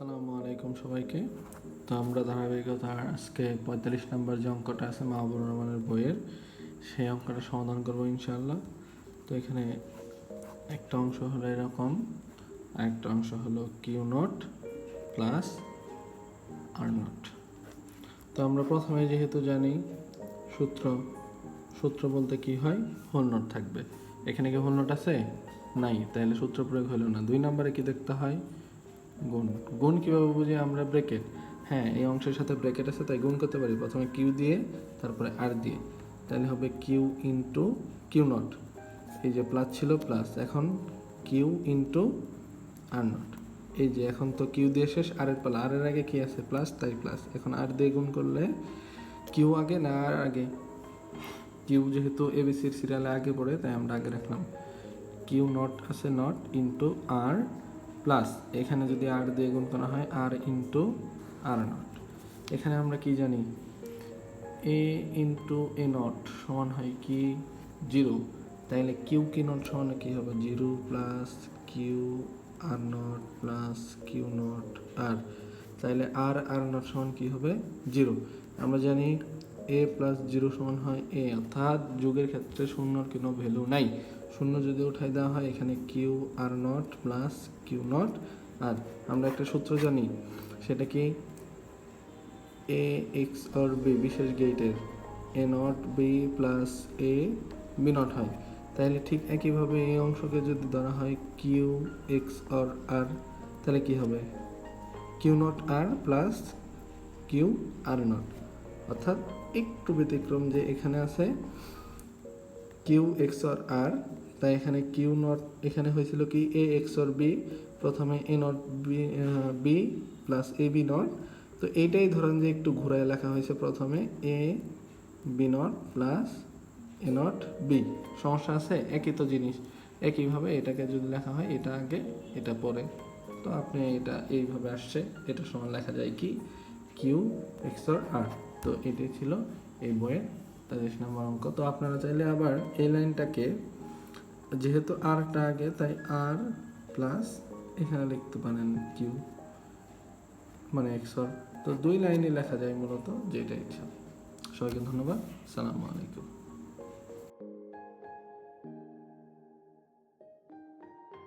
আলাইকুম সবাইকে। তো আমরা ধারাবাহিকতা আজকে পঁয়তাল্লিশ নম্বর যে অঙ্কটা আছে মাহবুর রহমানের বইয়ের, সেই অঙ্কটা সমাধান করব ইনশাআল্লাহ। তো এখানে একটা অংশ হলো এরকম আর একটা অংশ হলো Q naught plus R naught. তো আমরা প্রথমে যেহেতু জানি সূত্র সূত্র বলতে কি হয়? হোল নোট থাকবে। এখানে কি হোল নোট আছে? নাই। তাহলে সূত্র প্রয়োগ হলো না। দুই নম্বরে কি দেখতে হয়? গুণ। গুণ কীভাবে বুঝি আমরা ব্রেকেট হ্যাঁ এই অংশের সাথে ব্রেকেট আছে, তাই গুণ করতে পারি। প্রথমে কিউ দিয়ে, তারপরে আর দিয়ে। তাহলে হবে কিউ ইন্টু কিউ নট এই যে প্লাস ছিল প্লাস এখন কিউ ইন্টু আর নট এই যে এখন তো কিউ দিয়ে শেষ আর এর পালা। আর এর আগে কি আছে? প্লাস তাই প্লাস এখন আর দিয়ে গুণ করলে কিউ আগে না আর আগে? কিউ যেহেতু এবিসির সিরিয়ালে আগে পড়ে, তাই আমরা আগে রাখলাম। কিউ নট আছে নট ইন্টু আর প্লাস এখানে যদি আর দিয়ে গুণ করা হয় আর ইন্টু আর নট এখানে আমরা কি জানি? এ ইন্টু এ নট সমান হয় কি? জিরো তাইলে কিউ কি নট সমান কি হবে? Zero plus Q R naught plus Q naught R তাইলে আর আর নট সমান কি হবে? জিরো আমরা জানি এ প্লাস জিরো সমান হয় এ অর্থাৎ যুগের ক্ষেত্রে শূন্যর কোনো ভ্যালু নাই। শূন্য যদি উঠাই দেওয়া হয়, এখানে Q R naught plus Q naught R আমরা একটা সূত্র জানি, সেটা কি? এ এক্স অর বি বিশেষ গেটের A naught B plus A B naught হয়। তাহলে ঠিক একইভাবে এই অংশকে যদি ধরা হয় কিউ এক্স অর আর তাহলে কি হবে? Q naught R plus Q R naught অর্থাৎ একটু ব্যতিক্রম যে এখানে আছে কিউ এক্স অর আর, তাই এখানে কিউ নট, এখানে হয়েছিল কি এ এক্স অর বি, প্রথমে A naught B B plus A B naught. তো এইটাই ধরেন যে একটু ঘুরায় লেখা হয়েছে প্রথমে, A B naught plus A naught B. সমস্যা আছে? একই তো জিনিস। একইভাবে এটাকে যদি লেখা হয়, এটা আগে, এটা পরে। তো আপনি এটা এইভাবে আসছে, এটা সমান লেখা যায় কি? Q X R. তো এটি ছিল এই বইয়ের তেইশ নম্বর অঙ্ক। তো আপনারা চাইলে আবার এই লাইনটাকে, যেহেতু আরটা আগে, তাই আর প্লাস এখানে লিখতে পারেন কিউ মানে এক্সর তো দুই লাইনে লেখা যায় মূলত যেটা ইচ্ছা। সবাইকে ধন্যবাদ। সালামু আলাইকুম।